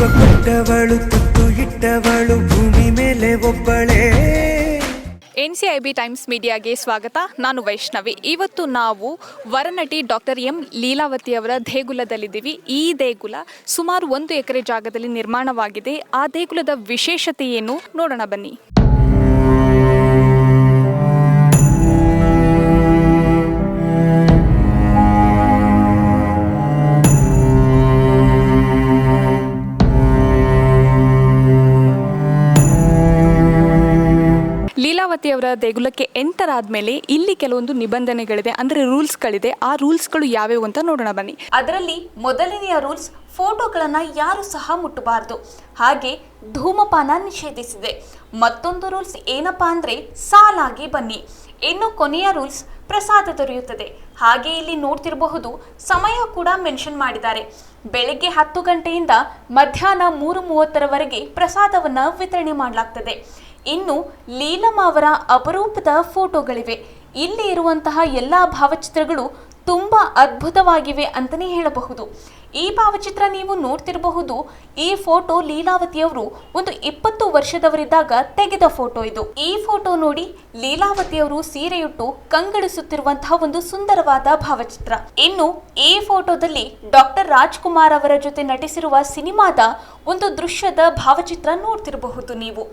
ಜೀವ ಕೊಟ್ಟವಳು, ತುತ್ತು ಇಟ್ಟವಳು, ಭೂಮಿ ಮೇಲೆ ಒಬ್ಬಳೇ. N C I B times ಮೀಡಿಯಾಗೆ ಸ್ವಾಗತ. ನಾನು ವೈಷ್ಣವಿ. ಇವತ್ತು ನಾವು ವರನಟಿ ಡಾಕ್ಟರ್ ಎಂ ಲೀಲಾವತಿ ಅವರ ದೇಗುಲದಲ್ಲಿದ್ದೀವಿ. ಈ ದೇಗುಲ ಸುಮಾರು ಒಂದು ಎಕರೆ ಜಾಗದಲ್ಲಿ ನಿರ್ಮಾಣವಾಗಿದೆ. ಆ ದೇಗುಲದ ವಿಶೇಷತೆ ಏನು? ನೋಡೋಣ ಬನ್ನಿ. ಲೀಲಾವತಿ ಅವರ ದೇಗುಲಕ್ಕೆ ಎಂಟರ್ ಆದಮೇಲೆ ಇಲ್ಲಿ ಕೆಲವೊಂದು ನಿಬಂಧನೆಗಳಿದೆ. ಅಂದರೆ ರೂಲ್ಸ್ಗಳಿದೆ. ಆ ರೂಲ್ಸ್ಗಳು ಯಾವ್ಯಾವು ಅಂತ ನೋಡೋಣ ಬನ್ನಿ. ಅದರಲ್ಲಿ ಮೊದಲನೆಯ ರೂಲ್ಸ್, ಫೋಟೋಗಳನ್ನು ಯಾರು ಸಹ ಮುಟ್ಟಬಾರದು. ಹಾಗೆ ಧೂಮಪಾನ ನಿಷೇಧಿಸಿದೆ. ಮತ್ತೊಂದು ರೂಲ್ಸ್ ಏನಪ್ಪಾ ಅಂದರೆ ಸಾಲಾಗಿ ಬನ್ನಿ. ಇನ್ನು ಕೊನೆಯ ರೂಲ್ಸ್ ಪ್ರಸಾದ ದೊರೆಯುತ್ತದೆ. ಹಾಗೆ ಇಲ್ಲಿ ನೋಡ್ತಿರಬಹುದು, ಸಮಯ ಕೂಡ ಮೆನ್ಷನ್ ಮಾಡಿದ್ದಾರೆ. ಬೆಳಗ್ಗೆ ಹತ್ತು ಗಂಟೆಯಿಂದ ಮಧ್ಯಾಹ್ನ ಮೂರು ಮೂವತ್ತರವರೆಗೆ ಪ್ರಸಾದವನ್ನು ವಿತರಣೆ ಮಾಡಲಾಗ್ತದೆ. ಇನ್ನು ಲೀಲಮ್ಮ ಅವರ ಅಪರೂಪದ ಫೋಟೋಗಳಿವೆ. ಇಲ್ಲಿ ಇರುವಂತಹ ಎಲ್ಲ ಭಾವಚಿತ್ರಗಳು ತುಂಬ ಅದ್ಭುತವಾಗಿವೆ ಅಂತಲೇ ಹೇಳಬಹುದು. ಈ ಭಾವಚಿತ್ರ ನೀವು ನೋಡ್ತಿರಬಹುದು, ಈ ಫೋಟೋ ಲೀಲಾವತಿಯವರು ಒಂದು ಇಪ್ಪತ್ತು ವರ್ಷದವರಿದ್ದಾಗ ತೆಗೆದ ಫೋಟೋ ಇದು. ಈ ಫೋಟೋ ನೋಡಿ ಲೀಲಾವತಿಯವರು ಸೀರೆಯುಟ್ಟು ಕಂಗೊಳಿಸುತ್ತಿರುವಂತಹ ಒಂದು ಸುಂದರವಾದ ಭಾವಚಿತ್ರ. ಇನ್ನು ಈ ಫೋಟೋದಲ್ಲಿ ಡಾಕ್ಟರ್ ರಾಜ್ಕುಮಾರ್ ಅವರ ಜೊತೆ ನಟಿಸಿರುವ ಸಿನಿಮಾದ ಒಂದು ದೃಶ್ಯದ ಭಾವಚಿತ್ರ ನೋಡ್ತಿರಬಹುದು ನೀವು.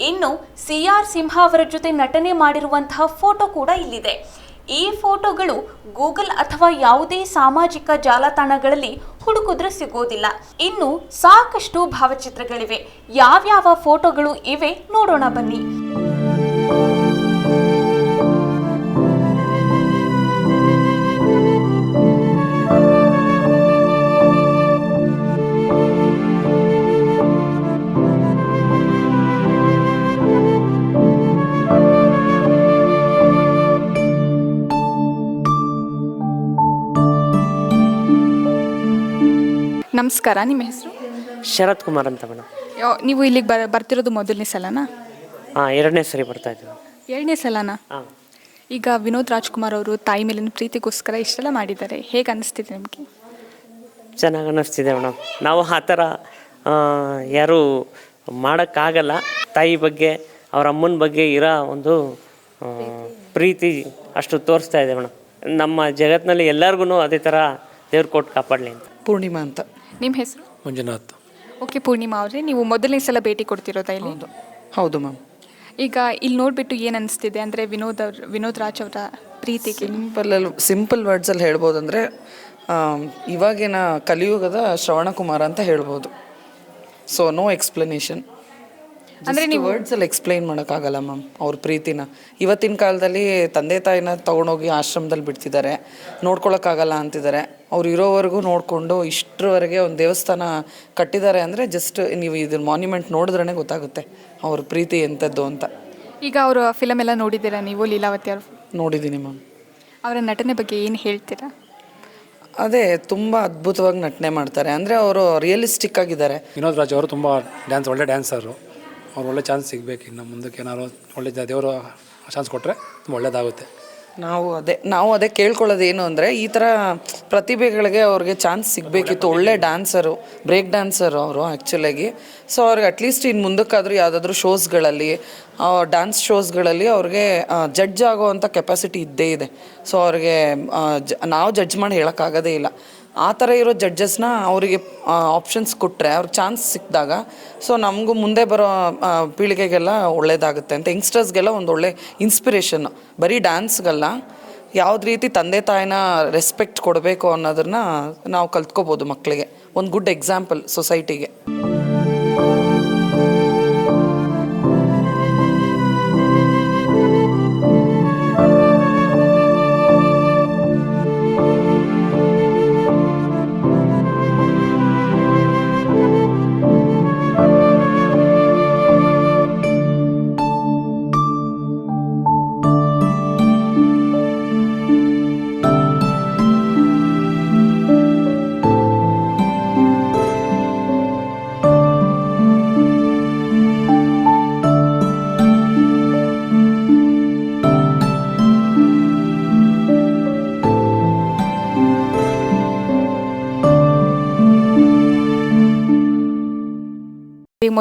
ಇನ್ನು ಸಿ ಆರ್ ಸಿಂಹ ಅವರ ಜೊತೆ ನಟನೆ ಮಾಡಿರುವಂತಹ ಫೋಟೋ ಕೂಡ ಇಲ್ಲಿದೆ. ಈ ಫೋಟೋಗಳು ಗೂಗಲ್ ಅಥವಾ ಯಾವುದೇ ಸಾಮಾಜಿಕ ಜಾಲತಾಣಗಳಲ್ಲಿ ಹುಡುಕಿದ್ರೆ ಸಿಗೋದಿಲ್ಲ. ಇನ್ನು ಸಾಕಷ್ಟು ಭಾವಚಿತ್ರಗಳಿವೆ. ಯಾವ್ಯಾವ ಫೋಟೋಗಳು ಇವೆ ನೋಡೋಣ ಬನ್ನಿ. ನಮಸ್ಕಾರ ನಿಮ್ಮ ಹೆಸರು? ಶರತ್ ಕುಮಾರ್ ಅಂತ ಮೇಡಮ್. ನೀವು ಇಲ್ಲಿಗೆ ಬರ ಬರ್ತಿರೋದು ಮೊದಲನೇ ಸಲನಾ? ಹಾಂ ಎರಡನೇ ಸರಿ ಬರ್ತಾ ಇದ್ದೀವಿ. ಎರಡನೇ ಸಲನಾ? ಹಾಂ. ಈಗ ವಿನೋದ್ ರಾಜ್ಕುಮಾರ್ ಅವರು ತಾಯಿ ಮೇಲಿನ ಪ್ರೀತಿಗೋಸ್ಕರ ಇಷ್ಟೆಲ್ಲ ಮಾಡಿದ್ದಾರೆ. ಹೇಗೆ ಅನಿಸ್ತಿದೆ ನಿಮಗೆ? ಚೆನ್ನಾಗಿ ಅನ್ನಿಸ್ತಿದೆ ಮೇಡಮ್. ನಾವು ಆ ಥರ ಆ, ಯಾರೂ ಮಾಡೋಕ್ಕಾಗಲ್ಲ. ತಾಯಿ ಬಗ್ಗೆ ಅವರ ಅಮ್ಮನ ಬಗ್ಗೆ ಇರೋ ಒಂದು ಆ, ಪ್ರೀತಿ ಅಷ್ಟು ತೋರಿಸ್ತಾ ಇದೆ ಮೇಡಮ್. ನಮ್ಮ ಜಗತ್ತಿನಲ್ಲಿ ಎಲ್ಲರಿಗೂ ಅದೇ ಥರ ದೇವ್ರು ಕೊಟ್ಟು ಕಾಪಾಡಲಿ ಅಂತ. ಪೂರ್ಣಿಮಾ ಅಂತ. ನಿಮ್ಮ ಹೆಸರು? ಮಂಜುನಾಥ್. ಓಕೆ ಪೂರ್ಣಿಮಾ ಅವರೇ ನೀವು ಮೊದಲನೇ ಸಲ ಭೇಟಿ ಕೊಡ್ತಿರೋದಾ ಇಲ್ಲಿ? ಹೌದು. ಮ್ಯಾಮ್. ಈಗ ಇಲ್ಲಿ ನೋಡಿಬಿಟ್ಟು ಏನು ಅನಿಸ್ತಿದೆ? ಅಂದರೆ ವಿನೋದ್ ಅವ್ರ ವಿನೋದ್ ರಾಜ್ ಅವರ ಪ್ರೀತಿ ಸಿಂಪಲಲ್ಲಿ ಸಿಂಪಲ್ ವರ್ಡ್ಸಲ್ಲಿ ಹೇಳ್ಬೋದಂದರೆ ಇವಾಗಿನ ಕಲಿಯುಗದ ಶ್ರವಣಕುಮಾರ ಅಂತ ಹೇಳ್ಬೋದು. ಸೊ ನೋ ಎಕ್ಸ್ಪ್ಲನೇಷನ್ ಅಂದರೆ ನೀವು ವರ್ಡ್ಸಲ್ಲಿ ಎಕ್ಸ್ಪ್ಲೈನ್ ಮಾಡೋಕ್ಕಾಗಲ್ಲ ಮ್ಯಾಮ್ ಅವ್ರ ಪ್ರೀತಿನ. ಇವತ್ತಿನ ಕಾಲದಲ್ಲಿ ತಂದೆ ತಾಯಿನ ತೊಗೊಂಡೋಗಿ ಆಶ್ರಮದಲ್ಲಿ ಬಿಡ್ತಿದ್ದಾರೆ. ನೋಡ್ಕೊಳಕ್ಕಾಗಲ್ಲ ಅಂತಿದ್ದಾರೆ. ಅವ್ರು ಇರೋವರೆಗೂ ನೋಡಿಕೊಂಡು ಇಷ್ಟರವರೆಗೆ ಒಂದು ದೇವಸ್ಥಾನ ಕಟ್ಟಿದ್ದಾರೆ ಅಂದರೆ ಜಸ್ಟ್ ನೀವು ಇದ್ರ ಮಾನ್ಯುಮೆಂಟ್ ನೋಡಿದ್ರೇ ಗೊತ್ತಾಗುತ್ತೆ ಅವ್ರ ಪ್ರೀತಿ ಎಂಥದ್ದು ಅಂತ. ಈಗ ಅವರ ಫಿಲಮ್ ಎಲ್ಲ ನೋಡಿದ್ದೀರಾ ನೀವು ಲೀಲಾವತಿ ಅವರು? ನೋಡಿದ್ದೀನಿ ಮ್ಯಾಮ್ ಅವರ ನಟನೆ ಬಗ್ಗೆ ಏನು ಹೇಳ್ತೀರಾ? ಅದೇ ತುಂಬ ಅದ್ಭುತವಾಗಿ ನಟನೆ ಮಾಡ್ತಾರೆ. ಅಂದರೆ ಅವರು ರಿಯಲಿಸ್ಟಿಕ್ ಆಗಿದ್ದಾರೆ. ವಿನೋದ್ ರಾಜ್ ಅವರು ತುಂಬ ಡ್ಯಾನ್ಸ್ ಒಳ್ಳೆ ಡ್ಯಾನ್ಸರು ಅವ್ರು ಒಳ್ಳೆ ಚಾನ್ಸ್ ಸಿಗಬೇಕು ಇನ್ನು ಮುಂದಕ್ಕೆ ಏನಾದ್ರು ಒಳ್ಳೆ ದೇವರು ಚಾನ್ಸ್ ಕೊಟ್ಟರೆ ತುಂಬ ಒಳ್ಳೇದಾಗುತ್ತೆ. ನಾವು ಅದೇ ನಾವು ಅದೇ ಕೇಳ್ಕೊಳ್ಳೋದು ಏನು ಅಂದರೆ ಈ ಥರ ಪ್ರತಿಭೆಗಳಿಗೆ ಅವ್ರಿಗೆ ಚಾನ್ಸ್ ಸಿಗಬೇಕಿತ್ತು ಒಳ್ಳೆ ಡ್ಯಾನ್ಸರು ಬ್ರೇಕ್ ಡ್ಯಾನ್ಸರು ಅವರು ಆ್ಯಕ್ಚುಲಾಗಿ ಸೊ ಅವ್ರಿಗೆ ಅಟ್ಲೀಸ್ಟ್ ಇನ್ನು ಮುಂದಕ್ಕಾದರೂ ಯಾವುದಾದ್ರೂ ಶೋಸ್ಗಳಲ್ಲಿ ಡ್ಯಾನ್ಸ್ ಶೋಸ್ಗಳಲ್ಲಿ ಅವ್ರಿಗೆ ಜಡ್ಜ್ ಆಗೋವಂಥ ಕೆಪಾಸಿಟಿ ಇದ್ದೇ ಇದೆ. ಸೊ ಅವ್ರಿಗೆ ನಾವು ಜಡ್ಜ್ ಮಾಡಿ ಹೇಳೋಕ್ಕಾಗೋದೇ ಇಲ್ಲ. ಆ ಥರ ಇರೋ ಜಡ್ಜಸ್ನ ಅವರಿಗೆ ಆಪ್ಷನ್ಸ್ ಕೊಟ್ಟರೆ ಅವ್ರಿಗೆ ಚಾನ್ಸ್ ಸಿಕ್ಕಿದಾಗ ಸೊ ನಮಗೂ ಮುಂದೆ ಬರೋ ಪೀಳಿಗೆಗೆಲ್ಲ ಒಳ್ಳೇದಾಗುತ್ತೆ ಅಂತ. ಯಂಗ್ಸ್ಟರ್ಸ್ಗೆಲ್ಲ ಒಂದು ಒಳ್ಳೆ ಇನ್ಸ್ಪಿರೇಷನ್ ಬರೀ ಡ್ಯಾನ್ಸ್ಗೆಲ್ಲ ಯಾವ್ದು ರೀತಿ ತಂದೆ ತಾಯಿನ ರೆಸ್ಪೆಕ್ಟ್ ಕೊಡಬೇಕು ಅನ್ನೋದನ್ನ ನಾವು ಕಲ್ತ್ಕೋಬೋದು ಮಕ್ಕಳಿಗೆ ಒಂದು ಗುಡ್ ಎಕ್ಸಾಂಪಲ್ ಸೊಸೈಟಿಗೆ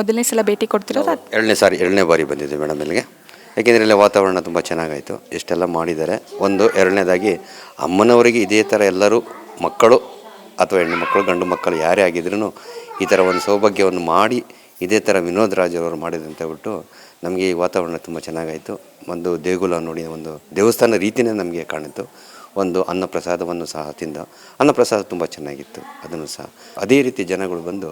ಮೊದಲನೇ ಸಲ ಭೇಟಿ ಕೊಡ್ತಿರೋದು ಎರಡನೇ ಸಾರಿ ಎರಡನೇ ಬಾರಿ ಬಂದಿದ್ದೆ ಮೇಡಮ್ ಇಲ್ಲಿಗೆ. ಯಾಕೆಂದರೆ ಇಲ್ಲಿ ವಾತಾವರಣ ತುಂಬ ಚೆನ್ನಾಗಾಯಿತು. ಇಷ್ಟೆಲ್ಲ ಮಾಡಿದ್ದಾರೆ. ಒಂದು ಎರಡನೇದಾಗಿ ಅಮ್ಮನವರಿಗೆ ಇದೇ ಥರ ಎಲ್ಲರೂ ಮಕ್ಕಳು ಅಥವಾ ಹೆಣ್ಣು ಮಕ್ಕಳು ಗಂಡು ಮಕ್ಕಳು ಯಾರೇ ಆಗಿದ್ರೂ ಈ ಥರ ಒಂದು ಸೌಭಾಗ್ಯವನ್ನು ಮಾಡಿ ಇದೇ ಥರ ವಿನೋದ್ ರಾಜರವರು ಅವರು ಮಾಡಿದಂತ ಬಿಟ್ಟು ನಮಗೆ ಈ ವಾತಾವರಣ ತುಂಬ ಚೆನ್ನಾಗಾಯಿತು. ಒಂದು ದೇಗುಲ ನೋಡಿ ಒಂದು ದೇವಸ್ಥಾನ ರೀತಿಯೇ ನಮಗೆ ಕಾಣಿತು ಒಂದು ಅನ್ನಪ್ರಸಾದವನ್ನು ಸಹ ತಿಂದ. ಅನ್ನಪ್ರಸಾದ ತುಂಬ ಚೆನ್ನಾಗಿತ್ತು. ಅದನ್ನು ಸಹ. ಅದೇ ರೀತಿ ಜನಗಳು ಬಂದು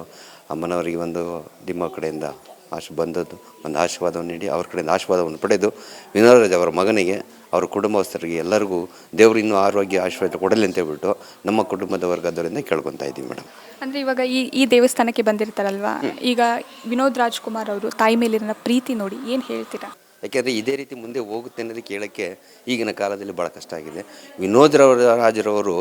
ಅಮ್ಮನವರಿಗೆ ಒಂದು ನಿಮ್ಮ ಕಡೆಯಿಂದ ಆಶ್ ಬಂದದ್ದು ಒಂದು ಆಶೀರ್ವಾದವನ್ನು ನೀಡಿ ಅವ್ರ ಕಡೆಯಿಂದ ಆಶೀರ್ವಾದವನ್ನು ಪಡೆದು ವಿನೋದರಾಜ್ ಅವರ ಮಗನಿಗೆ ಅವರ ಕುಟುಂಬಸ್ಥರಿಗೆ ಎಲ್ಲರಿಗೂ ದೇವರು ಇನ್ನೂ ಆರೋಗ್ಯ ಆಶೀರ್ವಾದ ಕೊಡಲಿ ಅಂತ ಹೇಳ್ಬಿಟ್ಟು ನಮ್ಮ ಕುಟುಂಬದ ವರ್ಗದವರಿಂದ ಕೇಳ್ಕೊತಾ ಇದ್ದೀವಿ ಮೇಡಮ್. ಅಂದರೆ ಇವಾಗ ಈ ಈ ದೇವಸ್ಥಾನಕ್ಕೆ ಬಂದಿರ್ತಾರಲ್ವಾ? ಈಗ ವಿನೋದ್ ರಾಜ್ಕುಮಾರ್ ಅವರು ತಾಯಿ ಮೇಲಿನ ಪ್ರೀತಿ ನೋಡಿ ಏನು ಹೇಳ್ತೀರಾ? ಯಾಕೆಂದರೆ ಇದೇ ರೀತಿ ಮುಂದೆ ಹೋಗುತ್ತೆ ಅನ್ನೋದು ಕೇಳೋಕ್ಕೆ ಈಗಿನ ಕಾಲದಲ್ಲಿ ಭಾಳ ಕಷ್ಟ ಆಗಿದೆ. ವಿನೋದ್ ರವರ ರಾಜರವರು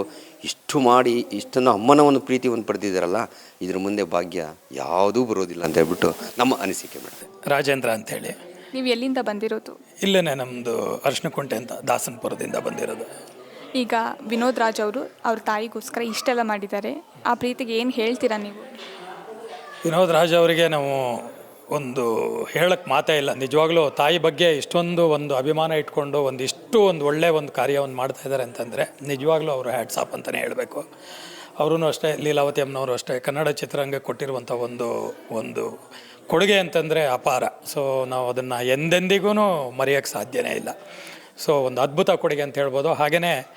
ಇಷ್ಟು ಮಾಡಿ ಇಷ್ಟನ್ನು ಅಮ್ಮನ ಒಂದು ಪ್ರೀತಿಯನ್ನು ಪಡೆದಿದ್ದಾರಲ್ಲ ಇದ್ರ ಮುಂದೆ ಭಾಗ್ಯ ಯಾವುದೂ ಬರೋದಿಲ್ಲ ಅಂತ ಹೇಳ್ಬಿಟ್ಟು ನಮ್ಮ ಅನಿಸಿಕೆ ಮಾಡಿದೆ. ರಾಜೇಂದ್ರ ಅಂತೇಳಿ ನೀವು ಎಲ್ಲಿಂದ ಬಂದಿರೋದು? ಇಲ್ಲೇ ನಮ್ಮದು ಅರ್ಶನಕುಂಟೆ ಅಂತ ದಾಸನಪುರದಿಂದ ಬಂದಿರೋದು. ಈಗ ವಿನೋದ್ ರಾಜ್ ಅವರು ಅವ್ರ ತಾಯಿಗೋಸ್ಕರ ಇಷ್ಟೆಲ್ಲ ಮಾಡಿದ್ದಾರೆ. ಆ ಪ್ರೀತಿಗೆ ಏನು ಹೇಳ್ತೀರಾ ನೀವು? ವಿನೋದ್ ರಾಜ್ ಅವರಿಗೆ ನಾವು ಒಂದು ಹೇಳಕ್ಕೆ ಮಾತೇ ಇಲ್ಲ. ನಿಜವಾಗ್ಲೂ ತಾಯಿ ಬಗ್ಗೆ ಇಷ್ಟೊಂದು ಒಂದು ಅಭಿಮಾನ ಇಟ್ಕೊಂಡು ಒಂದಿಷ್ಟು ಒಂದು ಒಳ್ಳೆ ಒಂದು ಕಾರ್ಯವನ್ನು ಮಾಡ್ತಾ ಇದ್ದಾರೆ ಅಂತಂದರೆ ನಿಜವಾಗ್ಲೂ ಅವರು ಹ್ಯಾಟ್ಸಾಪ್ ಅಂತಲೇ ಹೇಳಬೇಕು. ಅವರೂ ಅಷ್ಟೇ, ಲೀಲಾವತಿ ಅಮ್ಮನವರು ಅಷ್ಟೇ, ಕನ್ನಡ ಚಿತ್ರರಂಗಕ್ಕೆ ಕೊಟ್ಟಿರುವಂಥ ಒಂದು ಒಂದು ಕೊಡುಗೆ ಅಂತಂದರೆ ಅಪಾರ. ಸೊ ನಾವು ಅದನ್ನು ಎಂದೆಂದಿಗೂ ಮರೆಯೋಕ್ಕೆ ಸಾಧ್ಯನೇ ಇಲ್ಲ. ಸೊ ಒಂದು ಅದ್ಭುತ ಕೊಡುಗೆ ಅಂತ ಹೇಳ್ಬೋದು. ಹಾಗೆಯೇ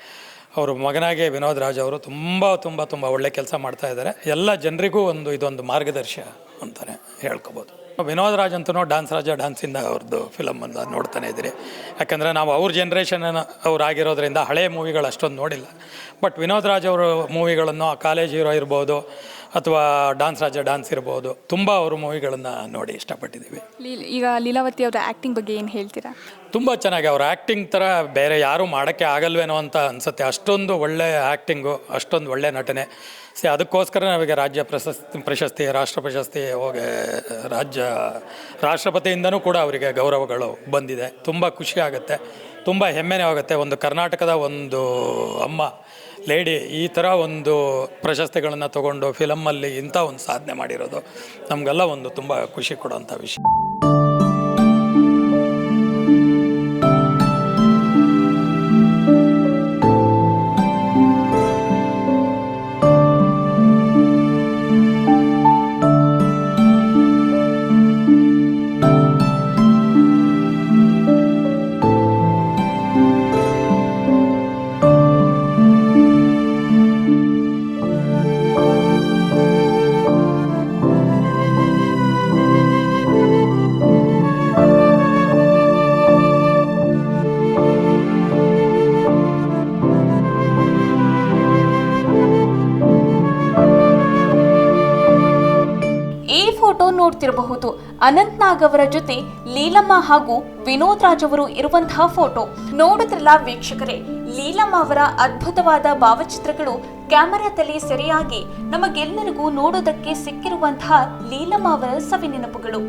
ಅವರು ಮಗನಾಗೆ ವಿನೋದ್ ರಾಜ್ ಅವರು ತುಂಬ ತುಂಬ ತುಂಬ ಒಳ್ಳೆ ಕೆಲಸ ಮಾಡ್ತಾ ಇದ್ದಾರೆ. ಎಲ್ಲ ಜನರಿಗೂ ಒಂದು ಇದೊಂದು ಮಾರ್ಗದರ್ಶ ಅಂತಲೇ ಹೇಳ್ಕೊಬೋದು. ವಿನೋದ್ ರಾಜ್ ಅಂತೂ ಡಾನ್ಸ್ ರಾಜ ಡ್ಯಾನ್ಸಿಂದ ಅವ್ರದ್ದು ಫಿಲಮನ್ನು ನೋಡ್ತಾನೆ ಇದ್ದೀರಿ. ಯಾಕಂದರೆ ನಾವು ಅವ್ರ ಜನ್ರೇಷನ್ ಅವ್ರು ಹಳೆಯ ಹಳೆ ಮೂವಿಗಳು ಅಷ್ಟೊಂದು ನೋಡಿಲ್ಲ. ಬಟ್ ವಿನೋದ್ ರಾಜ್ ಅವರ ಮೂವಿಗಳನ್ನು ಕಾಲೇಜ್ ಹೀರೋ ಇರ್ಬೋದು ಅಥವಾ ಡಾನ್ಸ್ ರಾಜ ಡಾನ್ಸ್ ಇರ್ಬೋದು ತುಂಬ ಅವರು ಮೂವಿಗಳನ್ನು ನೋಡಿ ಇಷ್ಟಪಟ್ಟಿದ್ದೀವಿ. ಈಗ ಲೀಲಾವತಿ ಅವರ ಆ್ಯಕ್ಟಿಂಗ್ ಬಗ್ಗೆ ಏನು ಹೇಳ್ತೀರಾ? ತುಂಬ ಚೆನ್ನಾಗಿ ಅವ್ರ ಆ್ಯಕ್ಟಿಂಗ್ ಥರ ಬೇರೆ ಯಾರೂ ಮಾಡೋಕ್ಕೆ ಆಗಲ್ವೇನೋ ಅಂತ ಅನಿಸುತ್ತೆ. ಅಷ್ಟೊಂದು ಒಳ್ಳೆಯ ಆ್ಯಕ್ಟಿಂಗು ಅಷ್ಟೊಂದು ಒಳ್ಳೆಯ ನಟನೆ. ಸಿ ಅದಕ್ಕೋಸ್ಕರ ನಮಗೆ ರಾಜ್ಯ ಪ್ರಶಸ್ತಿ ಪ್ರಶಸ್ತಿ, ರಾಷ್ಟ್ರ ಪ್ರಶಸ್ತಿ, ಹೋಗಿ, ರಾಜ್ಯ, ರಾಷ್ಟ್ರಪತಿಯಿಂದನೂ ಕೂಡ ಅವರಿಗೆ ಗೌರವಗಳು ಬಂದಿದೆ. ತುಂಬ ಖುಷಿ ಆಗುತ್ತೆ. ತುಂಬ ಹೆಮ್ಮೆನೇ ಆಗುತ್ತೆ. ಒಂದು ಕರ್ನಾಟಕದ ಒಂದು ಅಮ್ಮ, ಲೇಡಿ, ಈ ಥರ ಒಂದು ಪ್ರಶಸ್ತಿಗಳನ್ನು ತಗೊಂಡು ಫಿಲಮ್ಮಲ್ಲಿ ಇಂಥ ಒಂದು ಸಾಧನೆ ಮಾಡಿರೋದು ನಮಗೆಲ್ಲ ಒಂದು ತುಂಬ ಖುಷಿ ಕೊಡುವಂಥ ವಿಷಯ. ನೋಡ್ತಿರಬಹುದು. ಅನಂತ್ ನಾಗ್ ಅವರ ಜೊತೆ ಲೀಲಮ್ಮ ಹಾಗೂ ವಿನೋದ್ ರಾಜ್ ಅವರು ಇರುವಂತಹ ಫೋಟೋ. ನೋಡಿದ್ರಲ್ಲ ವೀಕ್ಷಕರೇ ಲೀಲಮ್ಮ ಅವರ ಅದ್ಭುತವಾದ ಭಾವಚಿತ್ರಗಳು ಕ್ಯಾಮೆರಾದಲ್ಲಿ ಸರಿಯಾಗಿ ನಮಗೆಲ್ಲರಿಗೂ ನೋಡೋದಕ್ಕೆ ಸಿಕ್ಕಿರುವಂತಹ ಲೀಲಮ್ಮ ಅವರ ಸವಿನೆನಪುಗಳು.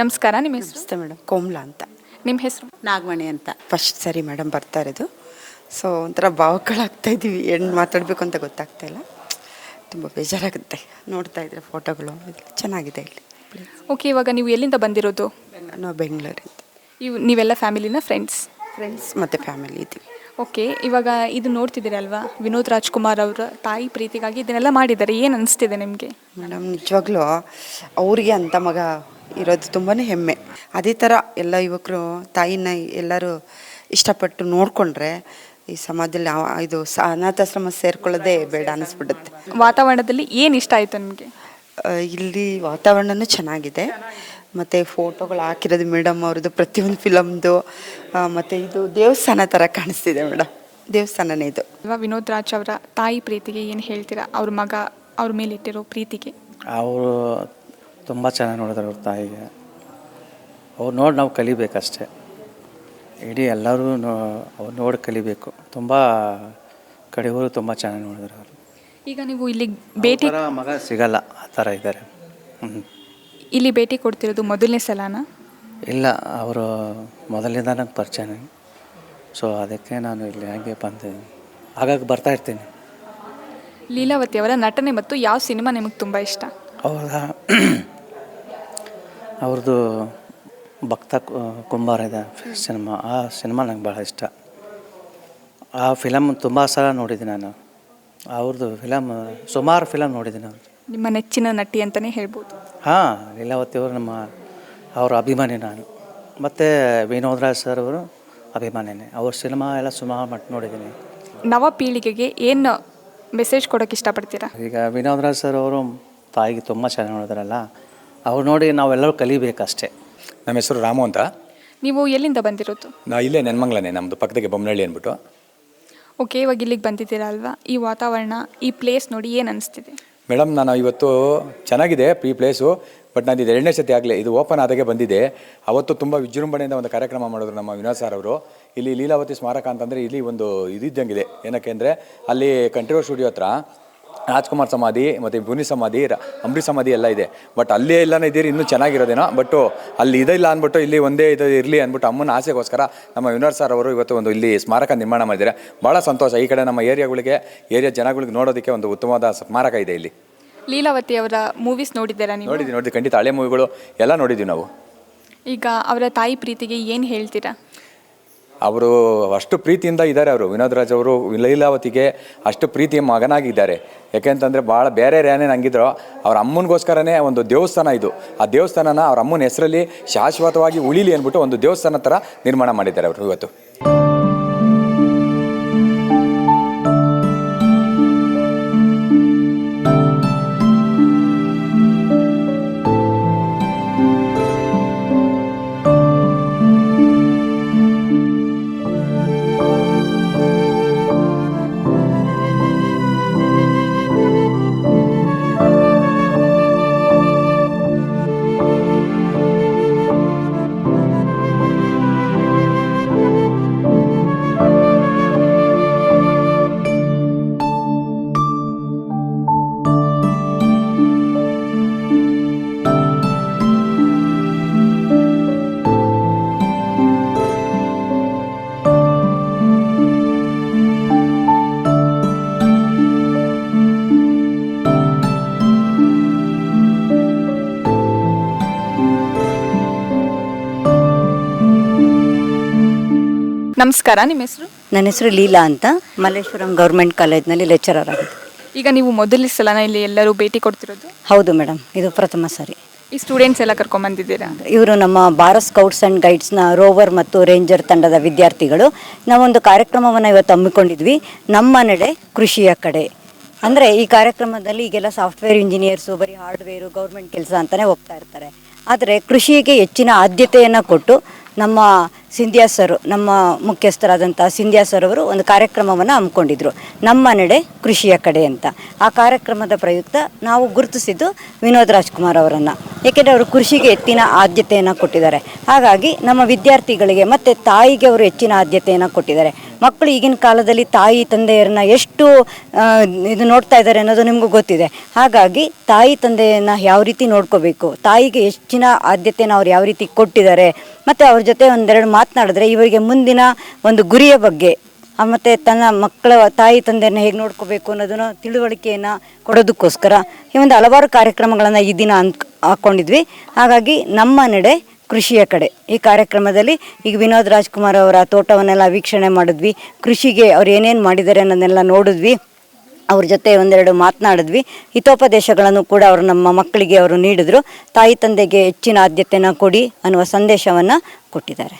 ನಮಸ್ಕಾರ ನಿಮ್ಮ ಹೆಸರು? ನಮಸ್ತೆ ಮೇಡಮ್ ಕೋಮ್ಲಾ ಅಂತ. ನಿಮ್ಮ ಹೆಸರು? ನಾಗಮಣಿ ಅಂತ. ಫಸ್ಟ್ ಸರಿ ಮೇಡಮ್ ಬರ್ತಾ ಇರೋದು ಸೊ ಒಂಥರ ಭಾವಗಳಾಗ್ತಾ ಇದ್ದೀವಿ ಹೆಣ್ಣು ಮಾತಾಡಬೇಕು ಅಂತ ಗೊತ್ತಾಗ್ತಾ ಇಲ್ಲ. ತುಂಬ ಬೇಜಾರಾಗುತ್ತೆ. ನೋಡ್ತಾ ಇದ್ರೆ ಫೋಟೋಗಳು. ಚೆನ್ನಾಗಿದೆ ಇಲ್ಲಿ. ಓಕೆ ಇವಾಗ ನೀವು ಎಲ್ಲಿಂದ ಬಂದಿರೋದು? ನಾವು ಬೆಂಗಳೂರಿಂದ. ಇವು ನೀವೆಲ್ಲ ಫ್ಯಾಮಿಲಿನ ಫ್ರೆಂಡ್ಸ್? ಫ್ರೆಂಡ್ಸ್ ಮತ್ತು ಫ್ಯಾಮಿಲಿ ಇದ್ದೀವಿ ಓಕೆ ಇವಾಗ ಇದು ನೋಡ್ತಿದ್ದೀರಲ್ವಾ ವಿನೋದ್ ರಾಜ್ಕುಮಾರ್ ಅವರ ತಾಯಿ ಪ್ರೀತಿಗಾಗಿ ಇದನ್ನೆಲ್ಲ ಮಾಡಿದ್ದಾರೆ. ಏನು ಅನಿಸ್ತಿದೆ ನಿಮಗೆ? ಮೇಡಮ್ ನಿಜವಾಗ್ಲೂ ಅವ್ರಿಗೆ ಅಂತ ಮಗ ಇರೋದು ತುಂಬಾ ಹೆಮ್ಮೆ. ಅದೇ ಥರ ಎಲ್ಲ ಯುವಕರು ತಾಯಿನ ಎಲ್ಲರೂ ಇಷ್ಟಪಟ್ಟು ನೋಡಿಕೊಂಡ್ರೆ ಈ ಸಮಾಜದಲ್ಲಿ ಆ- ಇದು ಸ ಅನಾಥಾಶ್ರಮ ಸೇರ್ಕೊಳ್ಳೋದೇ ಬೇಡ ಅನಿಸ್ಬಿಡುತ್ತೆ. ವಾತಾವರಣದಲ್ಲಿ ಏನು ಇಷ್ಟ ಆಯಿತು ನಿಮಗೆ? ಇಲ್ಲಿ ವಾತಾವರಣನೂ ಚೆನ್ನಾಗಿದೆ. ಮತ್ತು ಫೋಟೋಗಳು ಹಾಕಿರೋದು ಮೇಡಮ್ ಅವ್ರದ್ದು ಪ್ರತಿಯೊಂದು ಫಿಲಮ್ದು ಮತ್ತು ಇದು ದೇವಸ್ಥಾನ ಥರ ಕಾಣಿಸ್ತಿದೆ ಮೇಡಮ್. ದೇವಸ್ಥಾನನೇ ಇದು. ಇವಾಗ ವಿನೋದ್ ರಾಜ್ ಅವರ ತಾಯಿ ಪ್ರೀತಿಗೆ ಏನು ಹೇಳ್ತೀರಾ? ಅವ್ರ ಮಗ ಅವ್ರ ಮೇಲೆ ಇಟ್ಟಿರೋ ಪ್ರೀತಿಗೆ? ಅವರು ತುಂಬ ಚೆನ್ನಾಗಿ ನೋಡಿದ್ರು ಅವ್ರ ತಾಯಿಗೆ. ಅವ್ರು ನೋಡಿ ನಾವು ಕಲಿಬೇಕಷ್ಟೆ. ಇಡೀ ಎಲ್ಲರೂ ನೋ ಅವ್ರು ನೋಡಿ ಕಲಿಬೇಕು. ತುಂಬ ಕಡೆಯವರು ತುಂಬ ಚೆನ್ನಾಗಿ ನೋಡಿದ್ರು ಅವರು. ಈಗ ನೀವು ಇಲ್ಲಿ ಭೇಟಿ ಥರ ಮಗ ಸಿಗಲ್ಲ ಆ ಥರ ಇದ್ದಾರೆ ಹ್ಞೂ ಇಲ್ಲಿ ಭೇಟಿ ಕೊಡ್ತಿರೋದು ಮೊದಲನೇ ಸಲನಾ? ಇಲ್ಲ ಅವರು ಮೊದಲಿಂದ ನಂಗೆ ಪರಿಚಯ ಸೊ ಅದಕ್ಕೆ ನಾನು ಇಲ್ಲಿ ಹಾಗೆ ಬಂದಿದ್ದೀನಿ ಆಗಾಗ ಬರ್ತಾ ಇರ್ತೀನಿ. ಲೀಲಾವತಿ ಅವರ ನಟನೆ ಮತ್ತು ಯಾವ ಸಿನಿಮಾ ನಿಮಗೆ ತುಂಬ ಇಷ್ಟ? ಅವರ ಅವ್ರದ್ದು ಭಕ್ತ ಕುಂಬಾರ ಇದೆ ಸಿನಿಮಾ. ಆ ಸಿನಿಮಾ ನಂಗೆ ಭಾಳ ಇಷ್ಟ. ಆ ಫಿಲಮ್ ತುಂಬ ಸಲ ನೋಡಿದ್ದೀನಿ ನಾನು. ಅವ್ರದ್ದು ಫಿಲಮ್ ಸುಮಾರು ಫಿಲಮ್ ನೋಡಿದ್ದೀನಿ ಅವ್ರದ್ದು. ನಿಮ್ಮ ನೆಚ್ಚಿನ ನಟಿ ಅಂತಲೇ ಹೇಳ್ಬೋದು. ಹಾಂ ಲೀಲಾವತಿ ಅವರು ನಮ್ಮ ಅವರ ಅಭಿಮಾನಿ ನಾನು. ಮತ್ತು ವಿನೋದ್ ರಾಜ್ ಸರ್ ಅವರು ಅಭಿಮಾನಿನೇ. ಅವ್ರ ಸಿನಿಮಾ ಎಲ್ಲ ಸುಮಾರು ಮಟ್ಟ ನೋಡಿದ್ದೀನಿ. ನವ ಪೀಳಿಗೆಗೆ ಏನು ಮೆಸೇಜ್ ಕೊಡೋಕೆ ಇಷ್ಟಪಡ್ತೀರಾ? ಈಗ ವಿನೋದ್ ರಾಜ್ ಸರ್ ಅವರು ತಾಯಿಗೆ ತುಂಬ ಚೆನ್ನಾಗಿ ನೋಡಿದಾರಲ್ಲ ಅವ್ರು ನೋಡಿ ನಾವೆಲ್ಲರೂ ಕಲಿಬೇಕಷ್ಟೇ. ನಮ್ಮ ಹೆಸರು ರಾಮು ಅಂತ. ನೀವು ಎಲ್ಲಿಂದ ಬಂದಿರೋದು? ನಾ ಇಲ್ಲೇ ನೆನ್ಮಂಗ್ಲನೇ ನಮ್ಮದು ಪಕ್ಕದಾಗೆ ಬೊಮ್ಮನಹಳ್ಳಿ ಅಂದ್ಬಿಟ್ಟು. ಓಕೆ ಇವಾಗ ಇಲ್ಲಿಗೆ ಬಂದಿದ್ದೀರಾ ಅಲ್ವಾ? ಈ ವಾತಾವರಣ ಈ ಪ್ಲೇಸ್ ನೋಡಿ ಏನು ಅನಿಸ್ತಿದೆ? ಮೇಡಮ್ ನಾನು ಇವತ್ತು ಚೆನ್ನಾಗಿದೆ ಈ ಪ್ಲೇಸು ಬಟ್ ನಾನು ಇದು ಎರಡನೇ ಸತಿ ಆಗಲಿ ಇದು ಓಪನ್ ಆದಾಗೆ ಬಂದಿದೆ. ಅವತ್ತು ತುಂಬ ವಿಜೃಂಭಣೆಯಿಂದ ಒಂದು ಕಾರ್ಯಕ್ರಮ ಮಾಡಿದ್ರು ನಮ್ಮ ವಿನೋದ್ ಸರ್ ಅವರು. ಇಲ್ಲಿ ಲೀಲಾವತಿ ಸ್ಮಾರಕ ಅಂತಂದರೆ ಇಲ್ಲಿ ಒಂದು ಇದಿದ್ದಂಗಿದೆ. ಏನಕ್ಕೆ ಅಂದರೆ ಅಲ್ಲಿ ಕಂಟ್ರಿವರ್ ಸ್ಟುಡಿಯೋ ಹತ್ರ ರಾಜ್ಕುಮಾರ್ ಸಮಾಧಿ ಮತ್ತು ಭುನಿ ಸಮಾಧಿ ರ- ಅಂಬರೀಷ್ ಸಮಾಧಿ ಎಲ್ಲ ಇದೆ. ಬಟ್ ಅಲ್ಲೇ ಎಲ್ಲನೇ ಇದ್ದೀರಿ ಇನ್ನೂ ಚೆನ್ನಾಗಿರೋದೇನೋ ಬಟ್ಟು ಅಲ್ಲಿ ಇದಿಲ್ಲ ಅಂದ್ಬಿಟ್ಟು ಇಲ್ಲಿ ಒಂದೇ ಇದು ಇರಲಿ ಅಂದ್ಬಿಟ್ಟು ಅಮ್ಮನ ಆಸೆಗೋಸ್ಕರ ನಮ್ಮ ವಿನೋದ್ ಸರ್ ಅವರು ಇವತ್ತು ಒಂದು ಇಲ್ಲಿ ಸ್ಮಾರಕ ನಿರ್ಮಾಣ ಮಾಡಿದ್ದಾರೆ. ಭಾಳ ಸಂತೋಷ. ಈ ಕಡೆ ನಮ್ಮ ಏರಿಯಾಗಳಿಗೆ ಏರಿಯಾ ಜನಗಳಿಗೆ ನೋಡೋದಕ್ಕೆ ಒಂದು ಉತ್ತಮವಾದ ಸ್ಮಾರಕ ಇದೆ ಇಲ್ಲಿ. ಲೀಲಾವತಿ ಅವರ ಮೂವೀಸ್ ನೋಡಿದ್ದೀರಾ ನೀವು? ನೋಡಿದ್ವಿ ನೋಡಿದ್ವಿ ಖಂಡಿತ ಹಳೆ ಮೂವಿಗಳು ಎಲ್ಲ ನೋಡಿದ್ದೀವಿ ನಾವು. ಈಗ ಅವರ ತಾಯಿ ಪ್ರೀತಿಗೆ ಏನು ಹೇಳ್ತೀರಾ? ಅವರು ಅಷ್ಟು ಪ್ರೀತಿಯಿಂದ ಇದ್ದಾರೆ ಅವರು. ವಿನೋದ್ ರಾಜ್ ಅವರು, ಲೀಲಾವತಿಗೆ ಅಷ್ಟು ಪ್ರೀತಿಯ ಮಗನಾಗಿದ್ದಾರೆ. ಯಾಕೆಂತಂದರೆ ಭಾಳ ಬೇರೆ ಏನೇನು ಹಂಗಿದ್ರು ಅವ್ರ ಅಮ್ಮನಿಗೋಸ್ಕರನೇ ಒಂದು ದೇವಸ್ಥಾನ ಇದು. ಆ ದೇವಸ್ಥಾನನ ಅವ್ರ ಅಮ್ಮನ ಹೆಸರಲ್ಲಿ ಶಾಶ್ವತವಾಗಿ ಉಳಿಲಿ ಅಂದ್ಬಿಟ್ಟು ಒಂದು ದೇವಸ್ಥಾನ ಥರ ನಿರ್ಮಾಣ ಮಾಡಿದ್ದಾರೆ ಅವರು ಇವತ್ತು. ನಮಸ್ಕಾರ ನಿಮ್ಮ ಹೆಸರು? ನನ್ನ ಹೆಸರು ಲೀಲಾ ಅಂತ. ಮಲ್ಲೇಶ್ವರಂ ಗೌರ್ಮೆಂಟ್ ಕಾಲೇಜ್ನಲ್ಲಿ ಲೆಕ್ಚರರ್ ಆಗಿದೆ. ಈಗ ನೀವು ಮೊದಲ ಸಲನ ಇಲ್ಲಿ ಎಲ್ಲರೂ ಭೇಟಿ ಕೊಡ್ತಿರೋದು? ಹೌದು ಮೇಡಮ್ ಇದು ಪ್ರಥಮ ಸಾರಿ. ಈ ಸ್ಟೂಡೆಂಟ್ಸ್ ಎಲ್ಲ ಕರ್ಕೊಂಬಂದಿದ್ದೀರಾ ಇವರು ನಮ್ಮ ಭಾರತ್ ಸ್ಕೌಟ್ಸ್ ಆ್ಯಂಡ್ ಗೈಡ್ಸ್ನ ರೋವರ್ ಮತ್ತು ರೇಂಜರ್ ತಂಡದ ವಿದ್ಯಾರ್ಥಿಗಳು. ನಾವೊಂದು ಕಾರ್ಯಕ್ರಮವನ್ನು ಇವತ್ತು ಹಮ್ಮಿಕೊಂಡಿದ್ವಿ. ನಮ್ಮ ನಡೆ ಕೃಷಿಯ ಕಡೆ. ಅಂದರೆ ಈ ಕಾರ್ಯಕ್ರಮದಲ್ಲಿ ಈಗೆಲ್ಲ ಸಾಫ್ಟ್ವೇರ್ ಇಂಜಿನಿಯರ್ಸು ಬರೀ ಹಾರ್ಡ್ವೇರು ಗೌರ್ಮೆಂಟ್ ಕೆಲಸ ಅಂತಲೇ ಹೋಗ್ತಾ ಇರ್ತಾರೆ. ಆದರೆ ಕೃಷಿಗೆ ಹೆಚ್ಚಿನ ಆದ್ಯತೆಯನ್ನು ಕೊಟ್ಟು ನಮ್ಮ ಸಿಂಧ್ಯಾ ಸರ್, ನಮ್ಮ ಮುಖ್ಯಸ್ಥರಾದಂಥ ಸಿಂಧ್ಯಾ ಸರ್ ಅವರು ಒಂದು ಕಾರ್ಯಕ್ರಮವನ್ನು ಹಮ್ಮಿಕೊಂಡಿದ್ರು, ನಮ್ಮ ನಡೆ ಕೃಷಿಯ ಕಡೆ ಅಂತ. ಆ ಕಾರ್ಯಕ್ರಮದ ಪ್ರಯುಕ್ತ ನಾವು ಗುರುತಿಸಿದ್ದು ವಿನೋದ್ ರಾಜ್ಕುಮಾರ್ ಅವರನ್ನು. ಏಕೆಂದರೆ ಅವರು ಕೃಷಿಗೆ ಹೆಚ್ಚಿನ ಆದ್ಯತೆಯನ್ನು ಕೊಟ್ಟಿದ್ದಾರೆ. ಹಾಗಾಗಿ ನಮ್ಮ ವಿದ್ಯಾರ್ಥಿಗಳಿಗೆ ಮತ್ತು ತಾಯಿಗೆ ಅವರು ಹೆಚ್ಚಿನ ಆದ್ಯತೆಯನ್ನು ಕೊಟ್ಟಿದ್ದಾರೆ. ಮಕ್ಕಳು ಈಗಿನ ಕಾಲದಲ್ಲಿ ತಾಯಿ ತಂದೆಯರನ್ನ ಎಷ್ಟು ಇದು ನೋಡ್ತಾ ಇದ್ದಾರೆ ಅನ್ನೋದು ನಿಮಗೂ ಗೊತ್ತಿದೆ. ಹಾಗಾಗಿ ತಾಯಿ ತಂದೆಯನ್ನು ಯಾವ ರೀತಿ ನೋಡ್ಕೋಬೇಕು, ತಾಯಿಗೆ ಹೆಚ್ಚಿನ ಆದ್ಯತೆಯನ್ನು ಅವ್ರು ಯಾವ ರೀತಿ ಕೊಟ್ಟಿದ್ದಾರೆ, ಮತ್ತು ಅವ್ರ ಜೊತೆ ಒಂದೆರಡು ಮಾತನಾಡಿದ್ರೆ ಇವರಿಗೆ ಮುಂದಿನ ಒಂದು ಗುರಿಯ ಬಗ್ಗೆ ಮತ್ತು ತನ್ನ ಮಕ್ಕಳ ತಾಯಿ ತಂದೆಯನ್ನು ಹೇಗೆ ನೋಡ್ಕೋಬೇಕು ಅನ್ನೋದನ್ನು ತಿಳುವಳಿಕೆಯನ್ನು ಕೊಡೋದಕ್ಕೋಸ್ಕರ ಈ ಒಂದು ಹಲವಾರು ಕಾರ್ಯಕ್ರಮಗಳನ್ನು ಈ ದಿನ ಅನ್ ಹಾಕ್ಕೊಂಡಿದ್ವಿ ಹಾಗಾಗಿ ನಮ್ಮ ನಡೆ ಕೃಷಿಯ ಕಡೆ. ಈ ಕಾರ್ಯಕ್ರಮದಲ್ಲಿ ಈಗ ವಿನೋದ್ ರಾಜ್ಕುಮಾರ್ ಅವರ ತೋಟವನ್ನೆಲ್ಲ ವೀಕ್ಷಣೆ ಮಾಡಿದ್ವಿ. ಕೃಷಿಗೆ ಅವ್ರು ಏನೇನು ಮಾಡಿದ್ದಾರೆ ಅನ್ನೋದನ್ನೆಲ್ಲ ನೋಡಿದ್ವಿ. ಅವ್ರ ಜೊತೆ ಒಂದೆರಡು ಮಾತನಾಡಿದ್ವಿ. ಹಿತೋಪದೇಶಗಳನ್ನು ಕೂಡ ಅವರು ನಮ್ಮ ಮಕ್ಕಳಿಗೆ ಅವರು ನೀಡಿದರು. ತಾಯಿ ತಂದೆಗೆ ಹೆಚ್ಚಿನ ಆದ್ಯತೆಯನ್ನು ಕೊಡಿ ಅನ್ನುವ ಸಂದೇಶವನ್ನು ಕೊಟ್ಟಿದ್ದಾರೆ.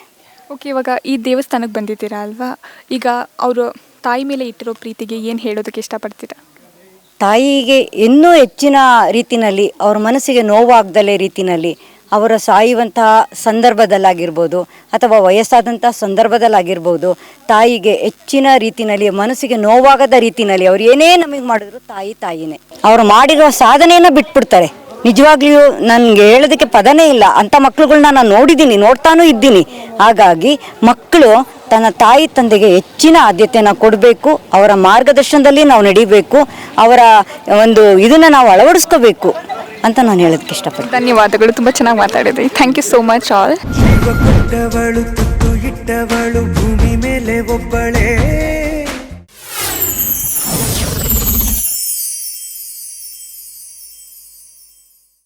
ಓಕೆ, ಇವಾಗ ಈ ದೇವಸ್ಥಾನಕ್ಕೆ ಬಂದಿದ್ದೀರಾ ಅಲ್ವಾ? ಈಗ ಅವರು ತಾಯಿ ಮೇಲೆ ಇಟ್ಟಿರೋ ಪ್ರೀತಿಗೆ ಏನು ಹೇಳೋದಕ್ಕೆ ಇಷ್ಟಪಡ್ತೀರಾ? ತಾಯಿಗೆ ಇನ್ನೂ ಹೆಚ್ಚಿನ ರೀತಿನಲ್ಲಿ, ಅವ್ರ ಮನಸ್ಸಿಗೆ ನೋವಾಗ್ದಲೇ ರೀತಿನಲ್ಲಿ, ಅವರ ಸಾಯುವಂತಹ ಸಂದರ್ಭದಲ್ಲಾಗಿರ್ಬೋದು, ಅಥವಾ ವಯಸ್ಸಾದಂಥ ಸಂದರ್ಭದಲ್ಲಾಗಿರ್ಬೋದು, ತಾಯಿಗೆ ಹೆಚ್ಚಿನ ರೀತಿನಲ್ಲಿ, ಮನಸ್ಸಿಗೆ ನೋವಾಗದ ರೀತಿನಲ್ಲಿ ಅವ್ರು ಏನೇ ನಮಗೆ ಮಾಡಿದ್ರು ತಾಯಿ ತಾಯಿನೇ. ಅವ್ರು ಮಾಡಿರುವ ಸಾಧನೆಯನ್ನು ಬಿಟ್ಬಿಡ್ತಾರೆ. ನಿಜವಾಗ್ಲಿಯೂ ನನಗೆ ಹೇಳೋದಕ್ಕೆ ಪದನೇ ಇಲ್ಲ. ಅಂತ ಮಕ್ಕಳುಗಳನ್ನ ನಾನು ನೋಡಿದ್ದೀನಿ ನೋಡ್ತಾನೂ ಇದ್ದೀನಿ. ಹಾಗಾಗಿ ಮಕ್ಕಳು ತನ್ನ ತಾಯಿ ತಂದೆಗೆ ಹೆಚ್ಚಿನ ಆದ್ಯತೆಯನ್ನು ಕೊಡಬೇಕು ಅವರ ಮಾರ್ಗದರ್ಶನದಲ್ಲಿ ನಾವು ನಡಿಬೇಕು ಅವರ ಒಂದು ಇದನ್ನು ನಾವು ಅಳವಡಿಸ್ಕೋಬೇಕು ಅಂತ ನಾನು ಹೇಳೋದಕ್ಕೆ ಇಷ್ಟಪಡ್ತೀನಿ. ಧನ್ಯವಾದಗಳು ತುಂಬ ಚೆನ್ನಾಗಿ ಮಾತಾಡಿದ್ರಿ. Thank you so much all ಇಟ್ಟವಳು ಭೂಮಿ ಮೇಲೆ ಒಬ್ಬಳೇ.